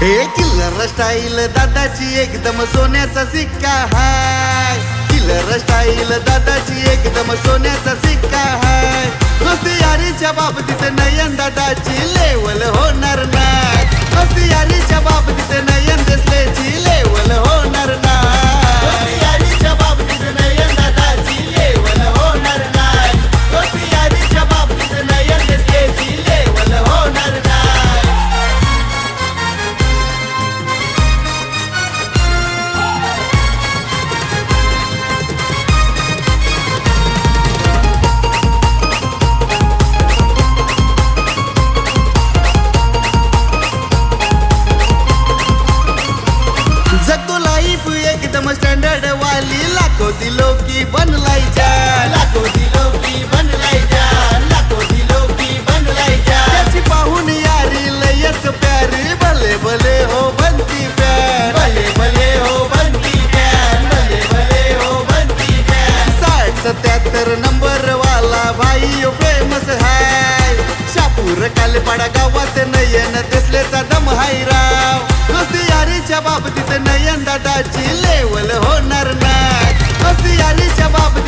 हे killer style दादाची एकदम सोन्याचा सिक्का हाय. किल्लर स्टाईल दादाची एकदम सोन्याचा सिक्का हाय. मस्ती यारीच्या बाबतीत जा जा जा त्याची पाहून यारी लयच प्यारी भले भले हो बनती प्यार भले भले हो बनती प्यार भले भले हो बनती प्यार साठ सत्याहत्तर नंबर वाला भाई यो फेमस हाय. शापूर कालेपाडा गावात नयन दिसलेचा दम हाय राव. मस्ती यारीच्या बाबतीत नयन दादाची लेवल होणार नाही. मस्ती यारीच्या बाबतीत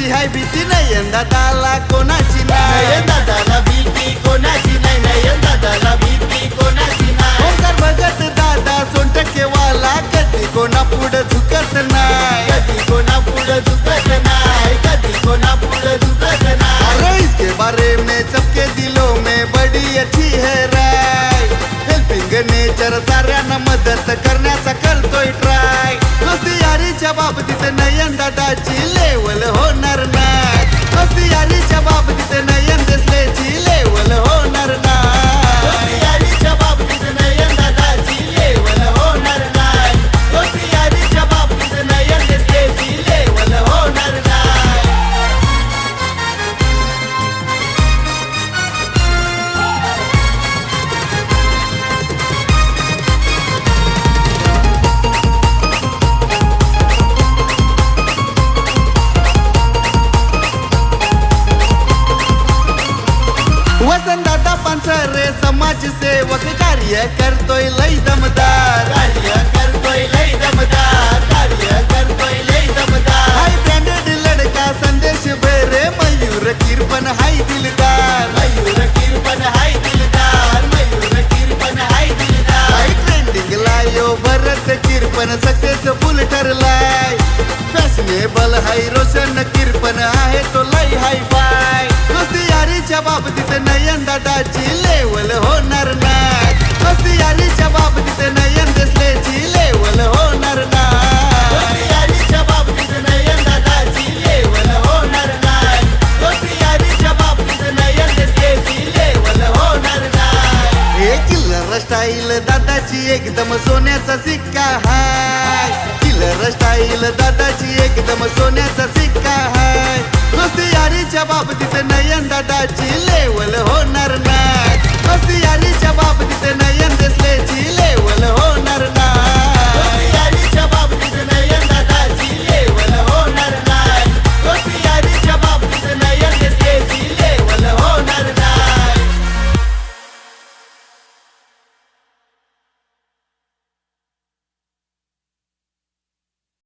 पाठीशी हाय भीती यंदा दादाला कोणाची नाही दादाला भीती कोणाची नाही नाही नयन दादाला वसंतदादा पानसरे समाज सेवक कार्य करतोय लय दमदार. कार्य करतोय लय दमदार कार्य करतोय लय दमदार. हाय ब्रँडेड लडका संदेश बेरे मयूर किरपन हाय दिलदार. मयूर किरपन हाय दिलदार मयूर किरपन हाय दिलदार. हाय ट्रेंडिंग लायो भरत किरपन सक्सेसफुल ठरलाय. फॅशनेबल हाय रोशन किरपन आहे तो लय हाय फाय मस्ती यारीच्या बाबतीत नयन दादाची लेवल होणार नाही. मस्ती यारीच्या बाबतीत नयन देसलेची लेवल होणार नाही. मस्ती बाबतीत नयन दादाची लेवल होणार नाही. मस्ती यारीच्या बाबतीत नयन देसलेची लेवल होणार नाही. हे किल्लर स्टाईल दादाची एकदम सोन्याचा सिक्का हाय. किल्लर स्टाईल दादाची एकदम सोन्याचा सिक्का हाय. मस्ती यारीच्या बाबतीत नयन दादाची लेवल